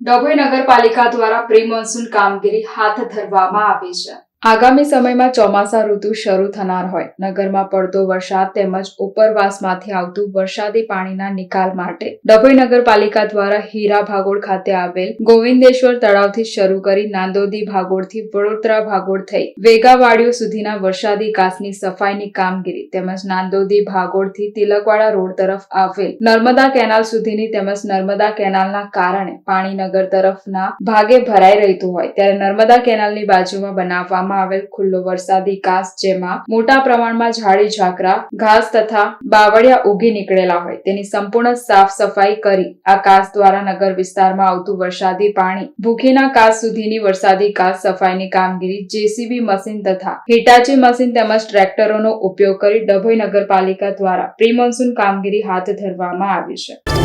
ડભોઈ નગરપાલિકા દ્વારા pre monsoon કામગીરી હાથ ધરવામાં આવી છે. આગામી સમયમાં ચોમાસા ઋતુ શરૂ થનાર હોય. નગરમાં પડતો વરસાદ તેમજ ઉપરવાસમાંથી આવતું વરસાદી પાણીના નિકાલ માટે ડભોઈ નગરપાલિકા દ્વારા હીરા ભાગોળ ખાતે આવેલ ગોવિંદેશ્વર તળાવથી શરૂ કરી નાંદોદી ભાગોળથી વડોદરા ભાગોળ થઈ વેગાવાડીઓ સુધીના વરસાદી કાસની સફાઈની કામગીરી તેમજ નાંદોદી ભાગોળથી તિલકવાડા રોડ તરફ આવેલ નર્મદા કેનાલ સુધીની તેમજ નર્મદા કેનાલના કારણે પાણી નગર તરફના ભાગે ભરાઈ રહેતું હોય. ત્યારે નર્મદા કેનાલની બાજુમાં બનાવવામાં આવેલ ખુલ્લો વરસાદી કાસ જેમાં મોટા પ્રમાણમાં ઝાડી ઝાકરા, ઘાસ તથા બાવળિયા ઉગી નીકળેલા હોય. તેની સંપૂર્ણ સાફ સફાઈ કરી આ કાસ દ્વારા નગર વિસ્તારમાં આવતું વરસાદી પાણી, ભૂખીના કાસ સુધીની વરસાદી કાસ સફાઈની કામગીરી, જેસીબી મશીન તથા હિટાચી મશીન તેમજ ટ્રેક્ટરોનો ઉપયોગ કરી ડભોઈ નગરપાલિકા દ્વારા પ્રી મોન્સૂન કામગીરી હાથ ધરવામાં આવી છે.